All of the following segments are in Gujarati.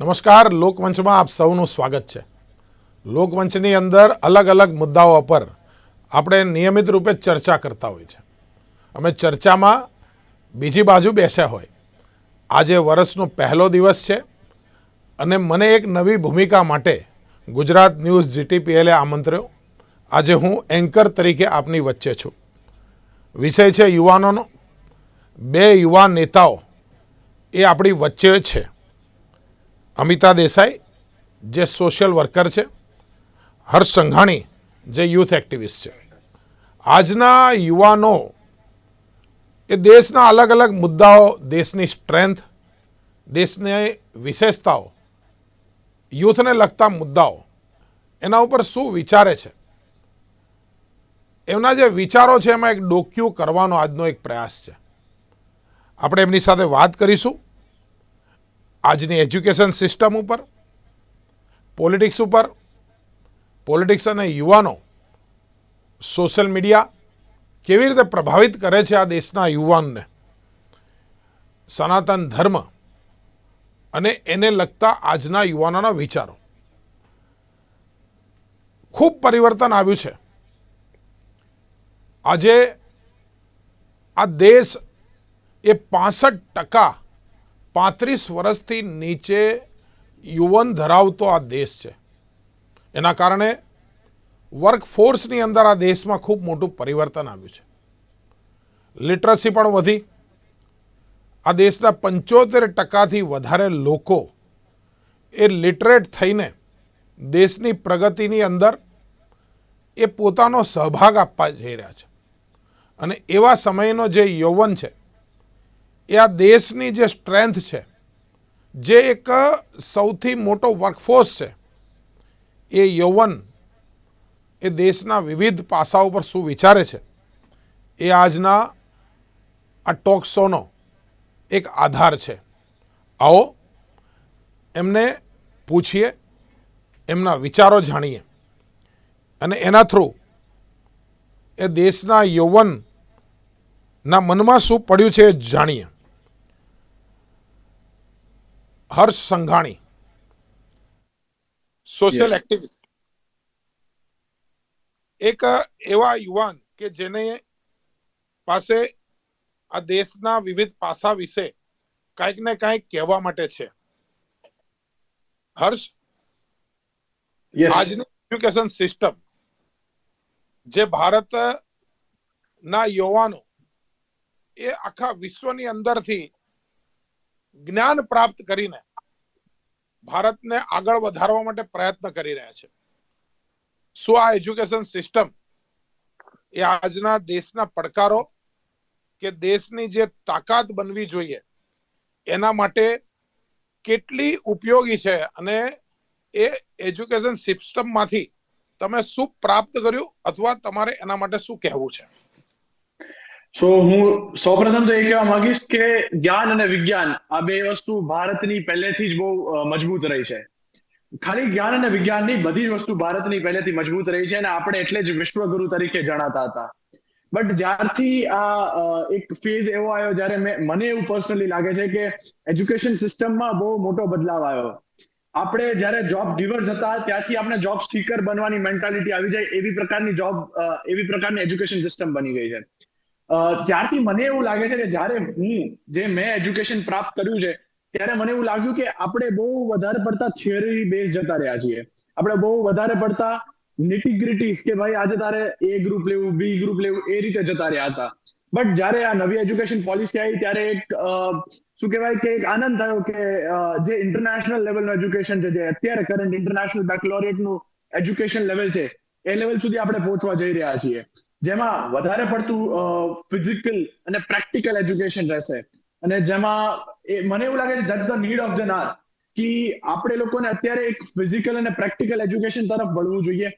નમસ્કાર, લોકમંચમાં આપ સૌનું સ્વાગત છે. લોકમંચની અંદર અલગ અલગ મુદ્દાઓ પર આપણે નિયમિત રૂપે ચર્ચા કરતા હોય છે. અમે ચર્ચામાં બીજી બાજુ બેસ્યા હોય. આજે વર્ષનો પહેલો દિવસ છે અને મને એક નવી ભૂમિકા માટે ગુજરાત ન્યૂઝ જીટીપીએલે આમંત્ર્યો. આજે હું એન્કર તરીકે આપની વચ્ચે છું. વિષય છે યુવાનોનો. બે યુવા નેતાઓ એ આપણી વચ્ચે છે. અમિતા દેસાઈ, જે સોશિયલ વર્કર છે, હર્ષ સંઘાણી, જે યુથ એક્ટિવિસ્ટ છે. આજના યુવાનો એ દેશના અલગ અલગ મુદ્દાઓ, દેશની સ્ટ્રેન્થ દેશની વિશેષતાઓ યુથને લગતા મુદ્દાઓ, એના ઉપર શું વિચારે છે? એમના જે વિચારો છે, એમાં એક ડોક્યુ કરવાનો આજનો એક પ્રયાસ છે. આપણે એમની સાથે વાત કરીશું. આજની એજ્યુકેશન સિસ્ટમ ઉપર, પોલિટિક્સ ઉપર, પોલિટિક્સ અને યુવાનો સોશિયલ મીડિયા કેવી રીતે પ્રભાવિત કરે છે આ દેશના યુવાનને? સનાતન ધર્મ અને એને લગતા આજના યુવાનોના વિચારો. ખૂબ પરિવર્તન આવ્યું છે. આજે આ દેશ એ પાસઠ ટકા પાંત્રીસ વર્ષથી નીચે યુવન ધરાવતો આ દેશ છે. એના કારણે વર્કફોર્સની અંદર આ દેશમાં ખૂબ મોટું પરિવર્તન આવ્યું છે. લિટરસી પણ વધી. આ દેશના પંચોતેર ટકાથી વધારે લોકો એ લિટરેટ થઈને દેશની પ્રગતિની અંદર એ પોતાનો સહભાગ આપવા જઈ રહ્યા છે. અને એવા સમયનો જે યૌવન છે એ આ દેશની જે સ્ટ્રેન્થ છે, જે એક સૌથી મોટો વર્કફોર્સ છે, એ યૌવન એ દેશના વિવિધ પાસાઓ પર શું વિચારે છે, એ આજના આ ટોક શોનો એક આધાર છે. આવો, એમને પૂછીએ, એમના વિચારો જાણીએ અને એના થ્રુ એ દેશના યૌવનના મનમાં શું પડ્યું છે એ જાણીએ. હર્ષ સંઘાણી. સોશિયલ. એક્ટિવિસ્ટ એક એવા યુવાન કે જેને પાસે આ દેશના વિવિધ પાસા વિશે કાંઈક ને કાંઈક કહેવા માટે છે. હર્ષ આજની એજ્યુકેશન સિસ્ટમ જે ભારત ના યુવાનો એ આખા વિશ્વની અંદરથી જ્ઞાન પ્રાપ્ત કરીને ભારતને આગળ વધારવા માટે પ્રયત્ન કરી રહ્યા છે. શું આ એજ્યુકેશન સિસ્ટમ એ આજના દેશના પડકારો કે દેશની જે તાકાત બનવી જોઈએ એના માટે કેટલી ઉપયોગી છે અને એ એજ્યુકેશન સિસ્ટમમાંથી તમે શું પ્રાપ્ત કર્યું અથવા તમારે એના માટે શું કહેવું છે? સો હું સૌપ્રથમ તો એ કહેવા માંગીશ કે જ્ઞાન અને વિજ્ઞાન આ બે વસ્તુ ભારતની પહેલેથી જ બહુ મજબૂત રહી છે. ખાલી જ્ઞાન અને વિજ્ઞાનની બધી જ વસ્તુ ભારતની પહેલેથી મજબૂત રહી છે અને આપણે એટલે જ વિશ્વગુરુ તરીકે જણાતા હતા. બટ જ્યારથી આ એક ફેઝ એવો આવ્યો જ્યારે મેં, મને એવું પર્સનલી લાગે છે કે એજ્યુકેશન સિસ્ટમમાં બહુ મોટો બદલાવ આવ્યો. આપણે જ્યારે જોબ ગીવર્સ હતા, ત્યાંથી આપણે જોબ સ્ટીકર બનવાની મેન્ટાલિટી આવી જાય એવી પ્રકારની જોબ એવી પ્રકારની એજ્યુકેશન સિસ્ટમ બની ગઈ છે. ત્યારથી મને એવું લાગે છે કે જ્યારે હું જે મેં એજ્યુકેશન પ્રાપ્ત કર્યું છે, ત્યારે મને એવું લાગ્યું કે આપણે બહુ વધારે પડતા થિયરી બેઝ જતા રહ્યા છીએ. આપણે બહુ વધારે પડતા નિટીગ્રિટીઝ કે ભાઈ આજે તારે એ ગ્રુપ લેવું બી ગ્રુપ લેવું, એ રીતે જતા રહ્યા હતા. બટ જ્યારે આ નવી એજ્યુકેશન પોલિસી આવી, ત્યારે એક શું કહેવાય કે એક આનંદ થયો કે જે ઇન્ટરનેશનલ લેવલનું એજ્યુકેશન છે, જે અત્યારે કરંટ ઇન્ટરનેશનલ બેકલોરેટનું એજ્યુકેશન લેવલ છે, એ લેવલ સુધી આપણે પહોંચવા જઈ રહ્યા છીએ. જેમાં વધારે પડતું ફિઝિકલ અને પ્રેક્ટિકલ એજ્યુકેશન રહેશે. અને જેમાં એ, મને એવું લાગે છે that's the need of the નાર કે આપણે લોકોને અત્યારે એક ફિઝિકલ અને પ્રેક્ટિકલ એજ્યુકેશન તરફ વળવું જોઈએ.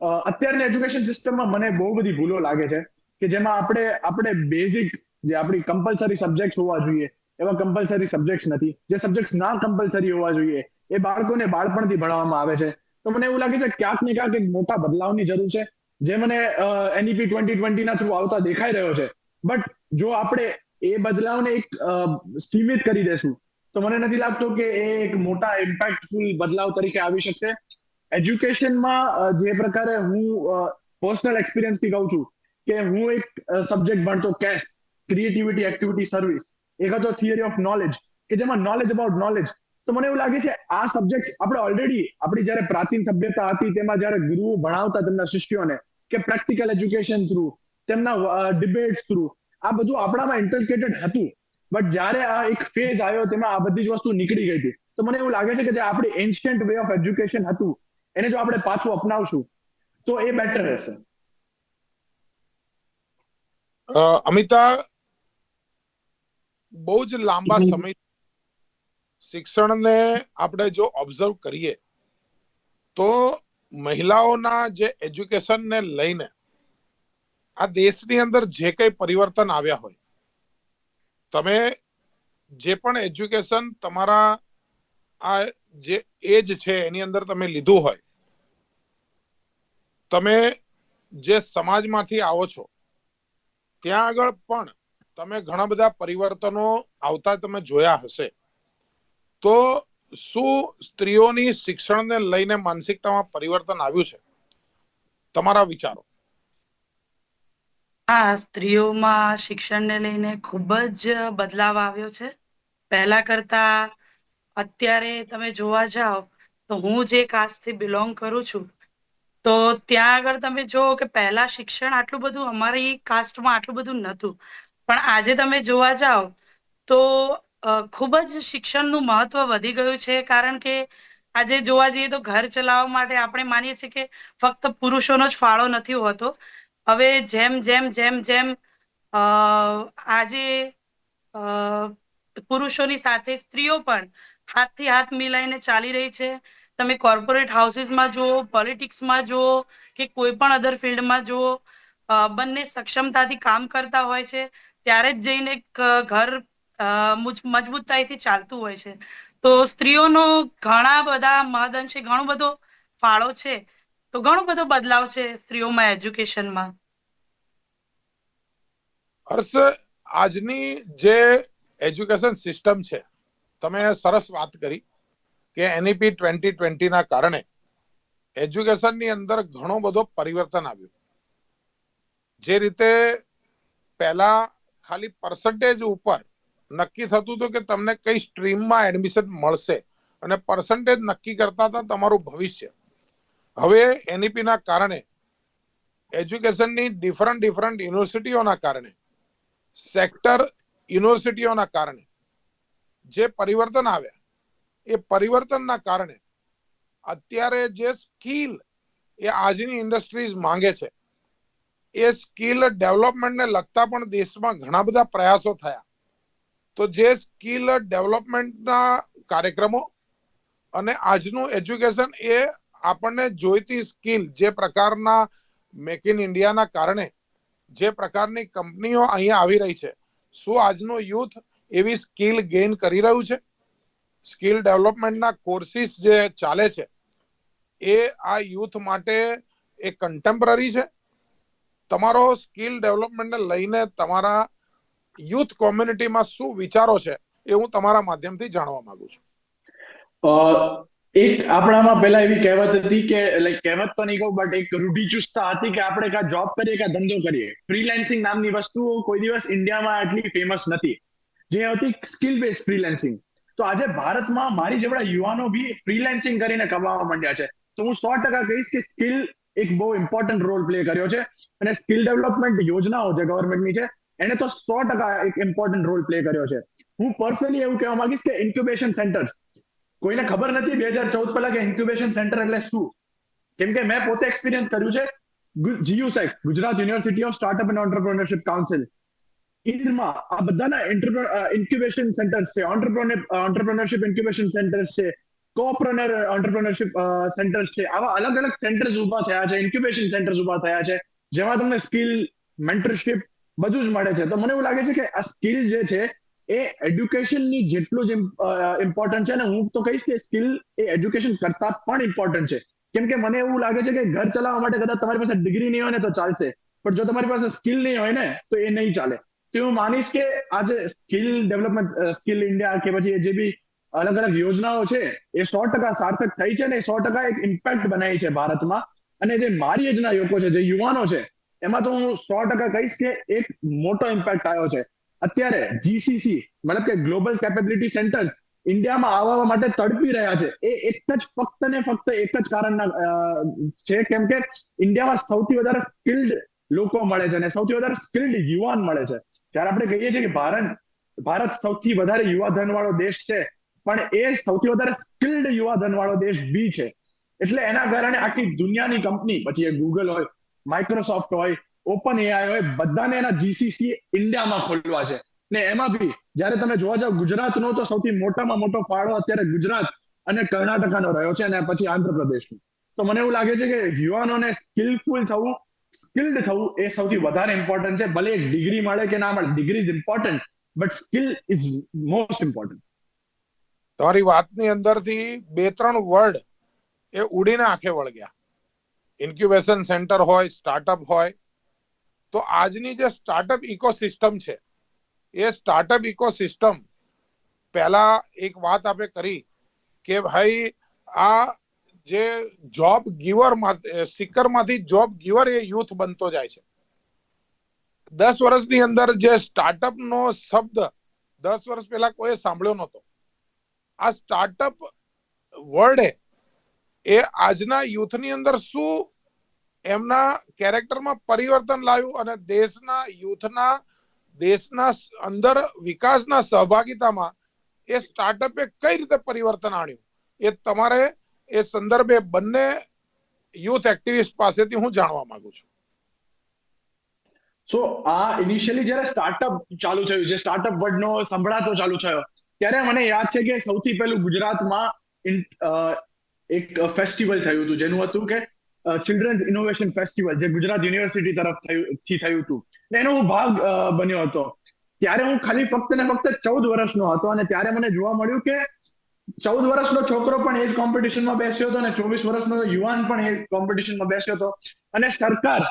અત્યારની એજ્યુકેશન સિસ્ટમમાં મને બહુ બધી ભૂલો લાગે છે, કે જેમાં આપણે આપણે બેઝિક જે આપણી કમ્પલસરી સબ્જેક્ટ હોવા જોઈએ, એવા કમ્પલસરી સબ્જેક્ટ નથી. જે સબ્જેક્ટ ના કમ્પલસરી હોવા જોઈએ, એ બાળકોને બાળપણથી ભણાવવામાં આવે છે. તો મને એવું લાગે છે, ક્યાંક ને ક્યાંક એક મોટા બદલાવની જરૂર છે. જે મને એનઈપી ટ્વેન્ટી ટ્વેન્ટી ના થ્રુ આવતા દેખાઈ રહ્યો છે. બટ જો આપણે એ બદલાવને એક અ, સીમિત કરી દેશું તો મને નથી લાગતું કે એ એક મોટા ઇમ્પેક્ટફુલ બદલાવ તરીકે આવી શકશે. એજ્યુકેશનમાં જે પ્રકારે હું પર્સનલ એક્સપિરિયન્સથી કહું છું કે હું એક સબ્જેક્ટ ભણતો કેશ ક્રિએટિવિટી એક્ટિવિટી સર્વિસ એક હતો થિયરી ઓફ નોલેજ કે જેમાં નોલેજ અબાઉટ નોલેજ તો મને એવું લાગે છે આ સબ્જેક્ટ આપણે ઓલરેડી આપણી જ્યારે પ્રાચીન સભ્યતા હતી તેમાં જ્યારે ગુરુઓ ભણાવતા તેમના શિષ્યોને કે પ્રેક્ટિકલ એજ્યુકેશન થ્રુ તેમના ડિબેટ થ્રુ. આ બધું આપણામાં ઇન્ટરકેટેડ હતું. બટ જ્યારે આ એક ફેઝ આવ્યો તેમાં આ બધી જ વસ્તુ નીકળી ગઈ હતી. તો મને એવું લાગે છે કે જે આપણી એન્શિયન્ટ વે ઓફ એજ્યુકેશન હતું એને જો આપણે પાછું અપનાવશું તો એ બેટર રહેશે. અમિતા બહુ જ લાંબા સમય શિક્ષણને આપણે જો ઓબ્ઝર્વ કરીએ તો મહિલાઓના જે એજ્યુકેશનને લઈને આ દેશની અંદર જે કંઈ પરિવર્તન આવ્યા હોય, તમે જે પણ એજ્યુકેશન તમારા આ જે એજ છે એની અંદર તમે લીધું હોય, તમે જે સમાજમાંથી આવો છો, ત્યાં આગળ પણ તમે ઘણા બધા પરિવર્તનો આવતા તમે જોયા હશે. તો શું સ્ત્રીઓની શિક્ષણને લઈને માનસિકતામાં પરિવર્તન આવ્યું છે? તમારા વિચારો. હા સ્ત્રીઓમાં શિક્ષણને લઈને ખૂબ જ બદલાવ આવ્યો છે. પહેલા કરતા અત્યારે તમે જોવા જાઓ, તો હું જે કાસ્ટથી બિલોંગ કરું છું, તો ત્યાં આગળ તમે જો કે પહેલા શિક્ષણ આટલું બધું અમારી કાસ્ટમાં આટલું બધું નહોતું. પણ આજે તમે જોવા જાઓ, તો ખૂબ જ શિક્ષણનું મહત્વ વધી ગયું છે કારણ કે આજે જોવા જઈએ તો ઘર ચલાવવા માટે આપણે માનીએ છીએ કે ફક્ત પુરુષોનો જ ફાળો નથી હોતો. હવે જેમ જેમ જેમ જેમ અ, આજે અ, પુરુષોની સાથે સ્ત્રીઓ પણ હાથથી હાથ મિલાઈને ચાલી રહી છે. તમે કોર્પોરેટ હાઉસીસમાં જુઓ પોલિટિક્સમાં જુઓ કે કોઈ પણ અધર ફિલ્ડમાં જુઓ બંને સક્ષમતાથી કામ કરતા હોય છે. ત્યારે જ જઈને ઘર અ, મુજ- ચાલતું હોય છે. તો સ્ત્રીઓનો ઘણા બધા મહદઅંશે ઘણો બધો ફાળો છે. તો ઘણો બધો બદલાવ છે સ્ત્રીઓમાં એજ્યુકેશનમાં? હર્ષ આજની જે એજ્યુકેશન સિસ્ટમ છે તમે સરસ વાત કરી કે એનઈપી ટ્વેન્ટી ટ્વેન્ટીના કારણે એજ્યુકેશનની અંદર ઘણો બધો પરિવર્તન આવ્યું. જે રીતે પહેલા ખાલી પર્સન્ટેજ ઉપર નક્કી થતું હતું કે તમને કઈ સ્ટ્રીમમાં એડમિશન મળશે અને પર્સન્ટેજ નક્કી કરતા હતા તમારું ભવિષ્ય. હવે એનઈપીના કારણે, એજ્યુકેશનની ડિફરન્ટ ડિફરન્ટ યુનિવર્સિટીઓના કારણે સેક્ટર યુનિવર્સિટીઓના કારણે જે પરિવર્તન આવ્યા, એ પરિવર્તનના કારણે અત્યારે જે સ્કિલ એ આજની ઇન્ડસ્ટ્રીઝ માંગે છે, એ સ્કિલ ડેવલપમેન્ટને લગતા પણ દેશમાં ઘણા બધા પ્રયાસો થયા. તો જે સ્કિલ ડેવલપમેન્ટના કાર્યક્રમો અને આજનું એજ્યુકેશન એ આપણને જોઈતી સ્કિલ જે પ્રકારના મેક ઇન ઇન્ડિયાના કારણે જે પ્રકારની કંપનીઓ અહીંયા આવી રહી છે, શું આજનું યુથ એવી સ્કિલ ગેઇન કરી રહ્યું છે? સ્કિલ ડેવલપમેન્ટના કોર્સિસ જે ચાલે છે, એ આ યુથ માટે એ કન્ટેમ્પરરી છે? તમારો સ્કિલ ડેવલપમેન્ટને લઈને તમારા યુથ કોમ્યુનિટીમાં શું વિચારો છે એ હું તમારા માધ્યમથી જાણવા માંગુ છું. એક આપણામાં પહેલા એવી કહેવત હતી કે લાઈક કહેવત તો નહીં કહું બટ એક રૂઢિચુસ્તતા હતી કે આપણે કાં જોબ કરીએ કા ધંધો કરીએ. ફ્રીલેન્સિંગ નામની વસ્તુઓ કોઈ દિવસ ઇન્ડિયામાં આટલી ફેમસ નથી. જે હતી સ્કિલ બેઝ ફ્રીલેન્સિંગ તો આજે ભારતમાં મારી જેવડા યુવાનો બી ફ્રીલેન્સિંગ કરીને કમાવા માંડ્યા છે. તો હું સો ટકા કહીશ કે સ્કિલ એક બહુ ઇમ્પોર્ટન્ટ રોલ પ્લે કર્યો છે. અને સ્કિલ ડેવલપમેન્ટ યોજનાઓ જે ગવર્મેન્ટની છે એને તો સો ટકા એક ઇમ્પોર્ટન્ટ રોલ પ્લે કર્યો છે. હું પર્સનલી એવું કહેવા માંગીશ કે ઇન્ક્યુબેશન સેન્ટર્સ કોઈને ખબર નથી બે હજાર ચૌદ પહેલા કે ઇન્ક્યુબેશન સેન્ટર એટલે શું? કેમ કે મેં પોતે એક્સપિરિયન્સ કર્યું છે. GUSEC Gujarat university of startup and entrepreneurship council ઇરમાં આ બધાના ઇન્ક્યુબેશન સેન્ટર્સ છે. ઓન્ટરપ્રિનરશિપ ઇન્ક્યુબેશન સેન્ટર્સ છે. કોપ્રનર ઓન્ટરપ્રિનરશિપ સેન્ટર્સ છે. આવા અલગ અલગ સેન્ટર્સ ઊભા થયા છે. ઇન્ક્યુબેશન સેન્ટર્સ ઊભા થયા છે. જેમાં તમને સ્કિલ મેન્ટરશિપ બધું જ મળે છે. તો મને એવું લાગે છે કે આ સ્કિલ જે છે, એ એડ્યુકેશનની જેટલું જ ઇમ્પોર્ટન્ટ છે અને હું તો કહીશ કે સ્કિલ એ એજ્યુકેશન કરતા પણ ઇમ્પોર્ટન્ટ છે. કેમ કે મને એવું લાગે છે કે ઘર ચલાવવા માટે કદાચ તમારી પાસે ડિગ્રી નહીં હોય ને તો ચાલશે. પણ જો તમારી પાસે સ્કિલ નહીં હોય ને, તો એ નહીં ચાલે. તો હું માનીશ કે આજે સ્કિલ ડેવલપમેન્ટ સ્કિલ ઇન્ડિયા કે પછી જે બી અલગ અલગ યોજનાઓ છે, એ સો ટકા સાર્થક થઈ છે ને સો ટકા એક ઇમ્પેક્ટ બનાવી છે ભારતમાં. અને જે મારી એજના લોકો છે, જે યુવાનો છે એમાં તો હું સો ટકા કહીશ કે એક મોટો ઇમ્પેક્ટ આવ્યો છે. અત્યારે જીસીસી મતલબ કે ગ્લોબલ કેપેબિલિટી સેન્ટર્સ ઇન્ડિયામાં આવવા માટે તડપી રહ્યા છે. એ એક જ ફક્ત ને ફક્ત એક જ કારણના છે કેમ કે ઇન્ડિયામાં સૌથી વધારે સ્કિલ્ડ લોકો મળે છે અને સૌથી વધારે સ્કિલ્ડ યુવાન મળે છે. જ્યારે આપણે કહીએ છીએ કે ભારત ભારત સૌથી વધારે યુવા ધન વાળો દેશ છે, પણ એ સૌથી વધારે સ્કિલ્ડ યુવા ધન વાળો દેશ બી છે. એટલે એના કારણે આખી દુનિયાની કંપની પછી એ ગૂગલ હોય માઇક્રોસોફ્ટ હોય ઓપન એઆઈ હોય, બધાને એના જીસીસી ઇન્ડિયામાં ખોલવા છે. ને એમાં બી, જ્યારે તમે જોવા જાવ ગુજરાતનો તો સૌથી મોટામાં મોટો ફાળો અત્યારે ગુજરાત અને કર્ણાટકાનો રહ્યો છે અને પછી આંધ્રપ્રદેશનો. તો મને એવું લાગે છે કે યુવાનોને સ્કિલફુલ થવું સ્કિલ્ડ થવું એ સૌથી વધારે ઇમ્પોર્ટન્ટ છે. ભલે એક ડિગ્રી મળે કે ના મળે degree is important but skill is most important તમારી વાતની અંદરથી બે ત્રણ વર્ડ એ ઉડીને આંખે વળગ્યા. ઇન્ક્યુબેશન સેન્ટર હોય સ્ટાર્ટઅપ હોય, તો આજની જે સ્ટાર્ટઅપ ઇકોસિસ્ટમ છે, એ સ્ટાર્ટઅપ ઇકોસિસ્ટમ પહેલા એક વાત આપે કરી કે ભાઈ, આ જે જોબ ગીવર સિકરમાંથી જોબ ગીવર એ યુથ બનતો જાય છે. દસ વર્ષની અંદર જે સ્ટાર્ટઅપ નો શબ્દ દસ વર્ષ પહેલા કોઈ સાંભળ્યો નહોતો. આ સ્ટાર્ટઅપ વર્લ્ડે એ આજના યુથની અંદર શું એમના કેરેક્ટરમાં પરિવર્તન લાવ્યું અને દેશના યુથના, દેશના અંદર વિકાસના સહભાગિતામાં એ સ્ટાર્ટઅપે કઈ રીતે પરિવર્તન આણ્યું? એ તમારે એ સંદર્ભે બંને યુથ એક્ટિવિસ્ટ પાસેથી હું જાણવા માંગુ છું. સો આ ઇનિશિયલી જ્યારે સ્ટાર્ટઅપ ચાલુ થયું, જે સ્ટાર્ટઅપ વર્ડનો સંભળાતો ચાલુ થયો, ત્યારે મને યાદ છે કે સૌથી પહેલું ગુજરાતમાં એક ફેસ્ટિવલ થયું હતું, જેનું હતું કે ચિલ્ડ્રન્સ ઇનોવેશન ફેસ્ટિવલ જે ગુજરાત યુનિવર્સિટી તરફ થયું થયું હતું એનો હું ભાગ બન્યો હતો. ત્યારે હું ખાલી ફક્ત ને ફક્ત ચૌદ વર્ષનો હતો અને ત્યારે મને જોવા મળ્યું કે ચૌદ વર્ષનો છોકરો પણ એ જ કોમ્પિટિશનમાં બેસ્યો હતો અને ચોવીસ વર્ષનો યુવાન પણ એ કોમ્પિટિશનમાં બેસ્યો હતો. અને સરકાર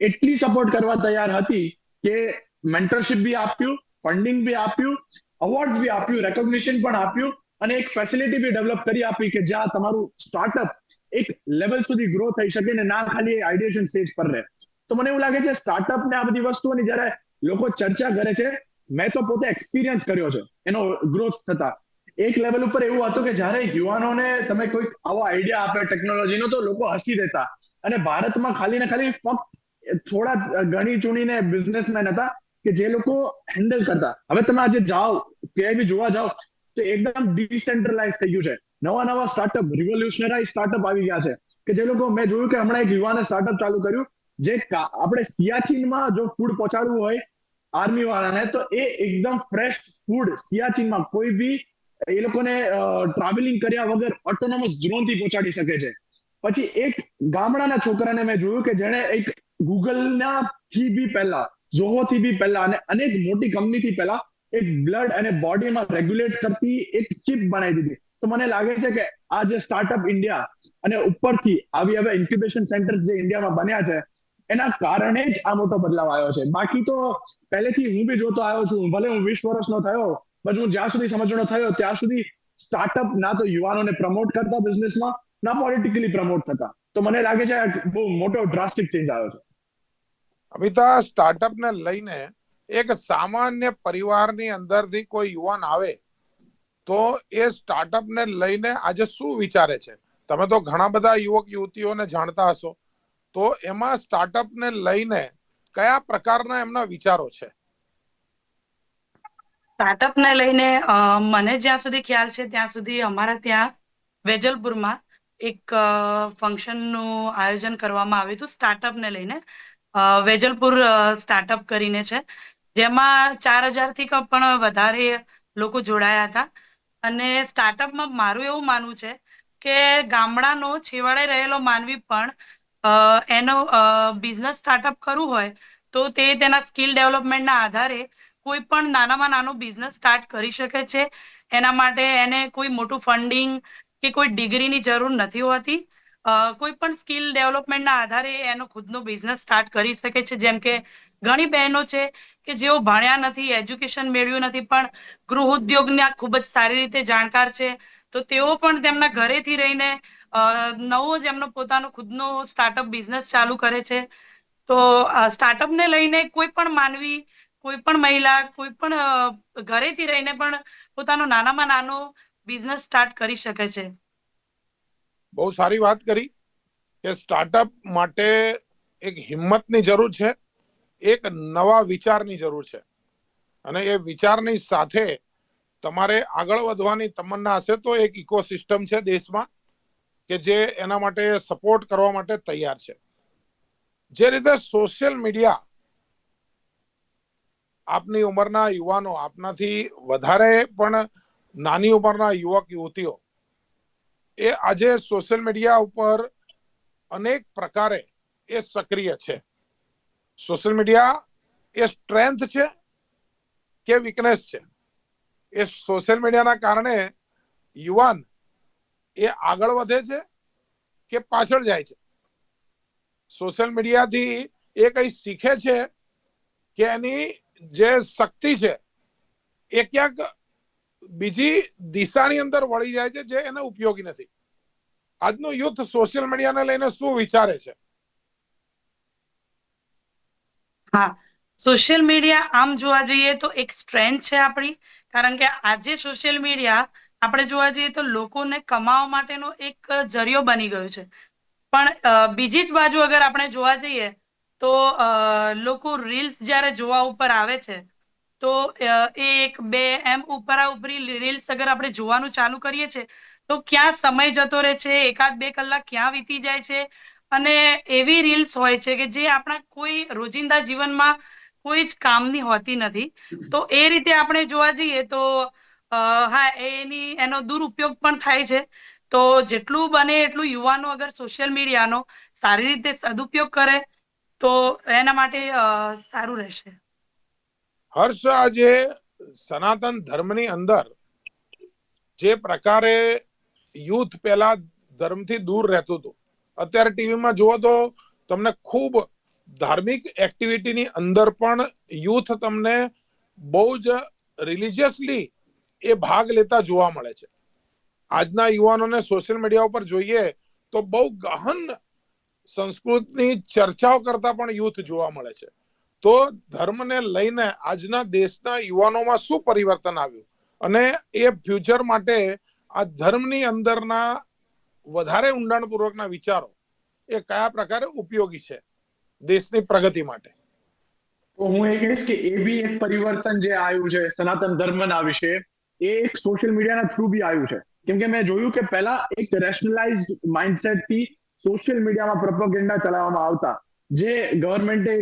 એટલી સપોર્ટ કરવા તૈયાર હતી કે મેન્ટરશિપ બી આપ્યું ફંડિંગ બી આપ્યું અવોર્ડ બી આપ્યું રેકોગ્નિશન પણ આપ્યું અને એક ફેસિલિટી બી ડેવલપ કરી આપી કે જ્યાં તમારું સ્ટાર્ટઅપ એક લેવલ સુધી ગ્રો થઈ શકે ને ના ખાલી આઈડિયેશન સ્ટેજ પર રહે. તો મને એવું લાગે છે સ્ટાર્ટઅપ ને આ બધી વસ્તુઓની જ્યારે લોકો ચર્ચા કરે છે, મેં તો પોતે એક્સપિરિયન્સ કર્યો છે એનો ગ્રોથ થતા. એક લેવલ ઉપર એવું હતું કે જ્યારે યુવાનોને તમે કોઈક આવો આઈડિયા આપે ટેકનોલોજીનો તો લોકો હસી દેતા. અને ભારતમાં ખાલી ને ખાલી ફક્ત થોડા ગણી ચૂણીને બિઝનેસમેન હતા કે જે લોકો હેન્ડલ કરતા. હવે તમે આજે જાઓ, ક્યાંય બી જોવા જાઓ, તો એકદમ ડિસેન્ટ્રલાઇઝ થઈ ગયું છે. નવા નવા સ્ટાર્ટઅપ રિવોલ્યુશનરાઇઝ સ્ટાર્ટઅપ આવી ગયા છે. કે જે લોકો, મેં જોયું કે હમણાં એક યુવાને સ્ટાર્ટઅપ ચાલુ કર્યું, જે આપણે સિયાચીનમાં જો ફૂડ પહોંચાડવું હોય આર્મી વાળાને, તો એ એકદમ ફ્રેશ ફૂડ સિયાચીનમાં કોઈ બી, એ લોકોને ટ્રાવેલિંગ કર્યા વગર ઓટોનોમસ ડ્રોનથી પહોંચાડી શકે છે. પછી એક ગામડાના છોકરાને મેં જોયું કે જેણે એક ગૂગલના થી બી પહેલા ઝોહો થી બી પહેલા અને અનેક મોટી કંપનીથી પહેલા એક બ્લડ અને બોડીમાં રેગ્યુલેટ કરતી એક ચિપ બનાવી દીધી. તો મને લાગે છે કે આ જે સ્ટાર્ટઅપ ઇન્ડિયા અને ઉપરથી આવી હવે ઇન્ક્યુબેશન સેન્ટર જે ઇન્ડિયામાં બન્યા છે, એના કારણે જ આ મોટો બદલાવ આવ્યો છે. બાકી તો પહેલેથી હું બી જોતો આવ્યો છું, ભલે હું વીસ વર્ષનો થયો પણ હું જ્યાં સુધી સમજણો થયો, ત્યાં સુધી સ્ટાર્ટઅપ ના તો યુવાનોને પ્રમોટ કરતા બિઝનેસમાં ના પોલિટિકલી પ્રમોટ થતા. તો મને લાગે છે બહુ મોટો ડ્રાસ્ટિક ચેન્જ આવ્યો છે. અમિતા સ્ટાર્ટઅપને લઈને એક સામાન્ય પરિવારની અંદરથી કોઈ યુવાન આવે તો એ સ્ટાર્ટઅપને લઈને આજે શું વિચારે છે? તમે તો ઘણા બધા યુવક, યુવતીઓને જાણતા હશો. તો એમાં સ્ટાર્ટઅપને લઈને કયા પ્રકારના એમના વિચારો છે? સ્ટાર્ટઅપને લઈને મને જ્યાં સુધી ખ્યાલ છે, ત્યાં સુધી અમારા ત્યાં વેજલપુરમાં એક ફંક્શનનું આયોજન કરવામાં આવ્યું હતું સ્ટાર્ટઅપને લઈને. વેજલપુર સ્ટાર્ટઅપ કરીને છે. જેમાં ચાર હજારથી પણ વધારે લોકો જોડાયા હતા. અને સ્ટાર્ટઅપમાં મારું એવું માનવું છે કે ગામડાનો છેવાડે રહેલો માનવી પણ અ, એનો બિઝનેસ સ્ટાર્ટઅપ કરવું હોય તો તે તેના સ્કિલ ડેવલપમેન્ટના આધારે કોઈ પણ નાનામાં નાનો બિઝનેસ સ્ટાર્ટ કરી શકે છે. એના માટે એને કોઈ મોટું ફંડિંગ કે કોઈ ડિગ્રીની જરૂર નથી હોતી. અ, કોઈ પણ સ્કિલ ડેવલપમેન્ટના આધારે એનો ખુદનો બિઝનેસ સ્ટાર્ટ કરી શકે છે. જેમ કે ઘણી બહેનો છે કે જેઓ ભણ્યા નથી એજ્યુકેશન મેળવ્યું નથી, પણ ગૃહ ઉદ્યોગના ખૂબ જ સારી રીતે જાણકાર છે. તો તેઓ પણ તેમના ઘરેથી રહીને નવો જ એમનો પોતાનો ખુદનો સ્ટાર્ટઅપ બિઝનેસ ચાલુ કરે છે. તો સ્ટાર્ટઅપને લઈને કોઈ પણ માનવી, કોઈ પણ મહિલા, કોઈ પણ ઘરેથી રહીને પણ પોતાનો નાનામાં નાનો બિઝનેસ સ્ટાર્ટ કરી શકે છે. બહુ સારી વાત કરી કે સ્ટાર્ટઅપ માટે એક હિંમતની જરૂર છે. એક નવા વિચારની જરૂર છે. અને એ વિચારની સાથે તમારે આગળ વધવાની તમન્ના હશે તો એક ઇકોસિસ્ટમ છે દેશમાં કે જે એના માટે સપોર્ટ કરવા માટે તૈયાર છે. જે રીતે સોશિયલ મીડિયા આપની ઉંમરના યુવાનો, આપનાથી વધારે પણ નાની ઉંમરના યુવક, યુવતીઓ, એ આજે સોશિયલ મીડિયા ઉપર અનેક પ્રકારે એ સક્રિય છે. સોશિયલ મીડિયા એ સ્ટ્રેન્થ છે કે વીકનેસ છે? એ સોશિયલ મીડિયાના કારણે યુવાન એ આગળ વધે છે કે પાછળ જાય છે? સોશિયલ મીડિયાથી એ કઈ શીખે છે કે એની જે શક્તિ છે એ ક્યાંક બીજી દિશાની અંદર વળી જાય છે જે એને ઉપયોગી નથી? આજનું યુથ સોશિયલ મીડિયાને લઈને શું વિચારે છે? હા સોશિયલ મીડિયા આમ જોવા જઈએ તો એક સ્ટ્રેન્થ છે આપણી. કારણ કે આજે સોશિયલ મીડિયા આપણે જોવા જઈએ તો લોકોને કમાવા માટેનો એક જરિયો બની ગયો છે. પણ બીજી જ બાજુ અગર આપણે જોવા જઈએ તો લોકો રીલ્સ જ્યારે જોવા ઉપર આવે છે, તો એક, બે, એમ ઉપરા ઉપરી રીલ્સ અગર આપણે જોવાનું ચાલુ કરીએ છીએ તો ક્યાં સમય જતો રહે છે? એકાદ બે કલાક ક્યાં વીતી જાય છે? અને એવી રીલ્સ હોય છે કે જે આપણા કોઈ રોજિંદા જીવનમાં કોઈ જ કામની હોતી નથી. તો એ રીતે આપણે જોવા જઈએ તો હા એની એનો દુરુપયોગ પણ થાય છે. તો જેટલું બને એટલું યુવાનો અગર સોશિયલ મીડિયાનો સારી રીતે સદુપયોગ કરે તો એના માટે સારું રહેશે. હર્ષ આજે સનાતન ધર્મની અંદર જે પ્રકારે યુથ પહેલા ધર્મથી દૂર રહેતું હતું અત્યારે ટીવીમાં જુઓ તો તમને ખૂબ ધાર્મિક એક્ટિવિટીની અંદર પણ યુથ તમને બહુ જ રિલિજિયસલી એ ભાગ લેતા જોવા મળે છે. આજના યુવાનોને સોશિયલ મીડિયા ઉપર જોઈએ તો બહુ ગહન સંસ્કૃતની ચર્ચાઓ કરતા પણ યુથ જોવા મળે છે. તો ધર્મને લઈને આજના દેશના યુવાનોમાં શું પરિવર્તન આવ્યું? અને એ ફ્યુચર માટે આ ધર્મની અંદરના વધારે ઊંડાણપૂર્વકના વિચારો એ કયા પ્રકારે ઉપયોગી છે દેશની પ્રગતિ માટે? તો હું એ કહીશ કે એ બી એક પરિવર્તન જે આવ્યું છે, સનાતન ધર્મના વિશે, એ એક સોશિયલ મીડિયાના થ્રુ બી આવ્યું છે. કેમ કે મેં જોયું કે પહેલા એક રેશનલાઇઝ માઇન્ડસેટથી સોશિયલ મીડિયામાં પ્રોપોગેન્ડા ચલાવવામાં આવતા. જે ગવર્મેન્ટે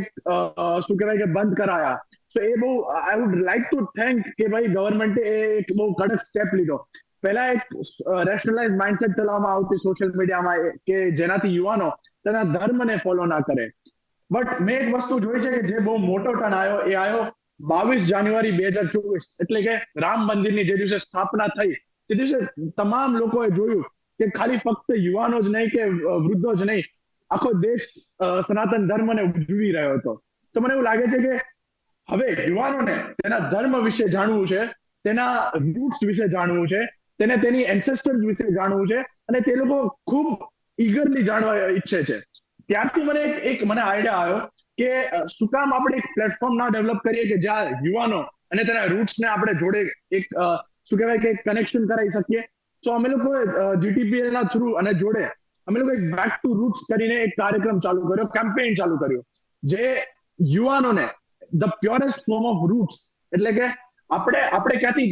શું કહેવાય કે બંધ કરાયા. સો એ બહુ I would like to thank કે ભાઈ ગવર્મેન્ટે એ એક બહુ કડક સ્ટેપ લીધો. પહેલા એક રેશનલાઇઝ માઇન્ડસેટ ચલાવવામાં આવતી સોશિયલ મીડિયામાં કે જેનાથી યુવાનો તેના ધર્મને ફોલો ના કરે. બટ મેં એક વસ્તુ જોઈ છે કે જે બહુ મોટો ટર્ન આવ્યો, એ આવ્યો બાવીસ જાન્યુઆરી બે હજાર ચોવીસ, એટલે કે રામ મંદિરની જે દિવસે સ્થાપના થઈ, તે દિવસે તમામ લોકોએ જોયું કે ખાલી ફક્ત યુવાનો જ નહીં કે વૃદ્ધો જ નહીં, આખો દેશ સનાતન ધર્મને ઉજવી રહ્યો હતો. તો મને એવું લાગે છે કે હવે યુવાનોને તેના ધર્મ વિશે જાણવું છે, તેના રૂટ્સ વિશે જાણવું છે તેને તેની એન્સેસ્ટર વિશે જાણવું છે અને તે લોકો ખૂબ ઈગરલી જાણવા ઈચ્છે છે. ત્યારથી મને એક મને આઈડિયા આવ્યો કે શું કામ આપણે એક પ્લેટફોર્મ ના ડેવલપ કરીએ કે જ્યાં યુવાનો અને તેના રૂટ્સને આપણે જોડે એક શું કહેવાય કે કનેક્શન કરાવી શકીએ. તો અમે લોકો જીટીપીએલ ના થ્રુ અને જોડે અમે લોકો એક બેક ટુ રૂટ્સ કરીને એક કાર્યક્રમ ચાલુ કર્યો કેમ્પેઇન ચાલુ કર્યો, જે યુવાનોને the purest form of roots એટલે કે આપણે આપણે ક્યાંથી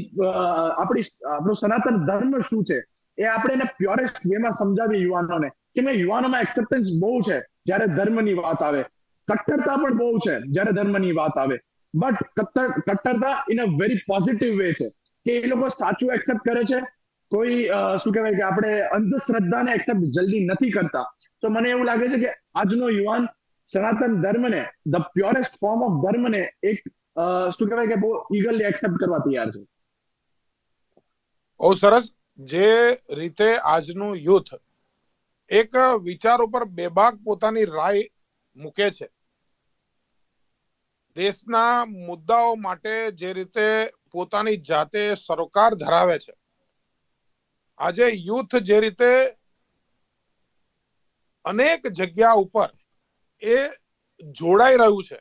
આપણી આપણું સનાતન ધર્મ શું છે? એ આપણે એને પ્યોરેસ્ટ વેમાં સમજાવીએ યુવાનોને કે મેં યુવાનોમાં એક્સેપ્ટન્સ બહુ છે જ્યારે ધર્મની વાત આવે. કટ્ટરતા પણ બહુ છે જ્યારે ધર્મની વાત આવે. બટ કટ્ટર, કટ્ટરતા in a very positive way છે કે એ લોકો સાચું એક્સેપ્ટ કરે છે. કોઈ શું કહેવાય કે આપણે અંધશ્રદ્ધાને એક્સેપ્ટ જલ્દી નથી કરતા. તો મને એવું લાગે છે કે આજનો યુવાન સનાતન ધર્મને ધ પ્યોરેસ્ટ ફોર્મ ઓફ ધર્મને એક શું કહેવાય કે બહુ ઈગલી એક્સેપ્ટ કરવા તૈયાર છે. બહુ સરસ. જે રીતે આજનું યુથ એક વિચાર ઉપર બેબાક પોતાની રાય મૂકે છે. દેશના મુદ્દાઓ માટે જે રીતે પોતાની જાતે સરોકાર ધરાવે છે. આજે યુથ જે રીતે અનેક જગ્યા ઉપર એ જોડાઈ રહ્યું છે.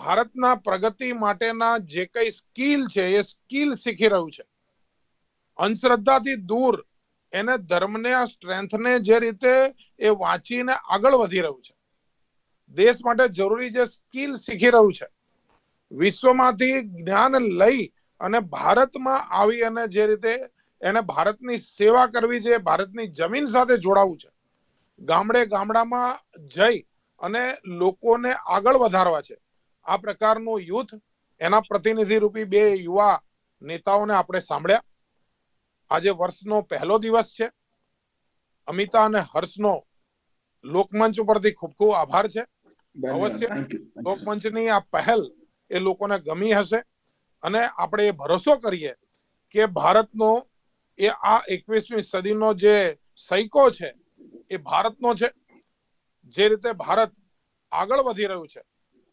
ભારતના પ્રગતિ માટેના જે કઈ સ્કિલ છે, એ સ્કિલ શીખી રહ્યું છે. અંધશ્રદ્ધાથી દૂર એને ધર્મને, આ સ્ટ્રેન્થને જે રીતે એ વાંચીને આગળ વધી રહ્યું છે. દેશ માટે જરૂરી જે સ્કિલ શીખી રહ્યું છે, વિશ્વમાંથી જ્ઞાન લઈ અને ભારતમાં આવી અને જે રીતે એને ભારતની સેવા કરવી છે ભારતની જમીન સાથે જોડાવું છે. ગામડે ગામડામાં જઈ અને લોકોને આગળ વધારવા છે. આ પ્રકારનું યુથ એના પ્રતિનિધિ રૂપી બે યુવા નેતાઓને આપણે સાંભળ્યા. આજે વર્ષનો પહેલો દિવસ છે. અમિતા અને હર્ષનો લોકમંચ ઉપરથી ખૂબ ખૂબ આભાર છે. અવશ્ય. લોકમંચની આ પહેલ એ લોકોને ગમી હશે. અને આપણે એ ભરોસો કરીએ કે ભારતનો એ આ એકવીસમી સદીનો જે સૈકો છે એ ભારતનો છે. જે રીતે ભારત આગળ વધી રહ્યું છે.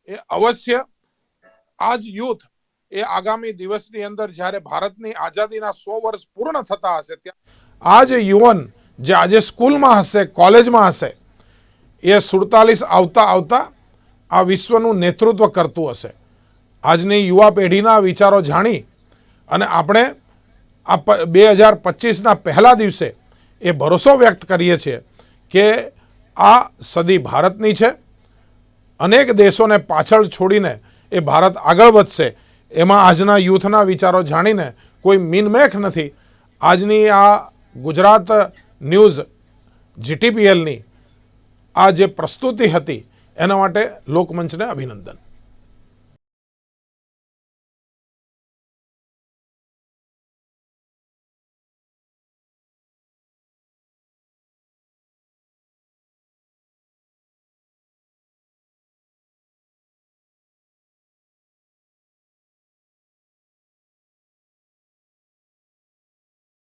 એ અવશ્ય આજ યુથ એ આગામી દિવસની અંદર જ્યારે ભારતની આઝાદીના સો વર્ષ પૂર્ણ થતા હશે ત્યાં આ જે યુવાન જે આજે સ્કૂલમાં હશે, કોલેજમાં હશે, એ સુડતાલીસ આવતા આવતા આ વિશ્વનું નેતૃત્વ કરતું હશે. આજની યુવા પેઢીના વિચારો જાણી અને આપણે આ બે હજાર પચીસના પહેલા દિવસે એ ભરોસો વ્યક્ત કરીએ છીએ કે આ સદી ભારતની છે. અનેક દેશોને પાછળ છોડીને એ ભારત આગળ વધશે. એમાં આજના યુથના વિચારો જાણીને કોઈ મીનમેખ નથી. આજની આ ગુજરાત ન્યૂઝ જીટીપીએલની આ જે પ્રસ્તુતિ હતી, એના માટે લોકમંચને અભિનંદન.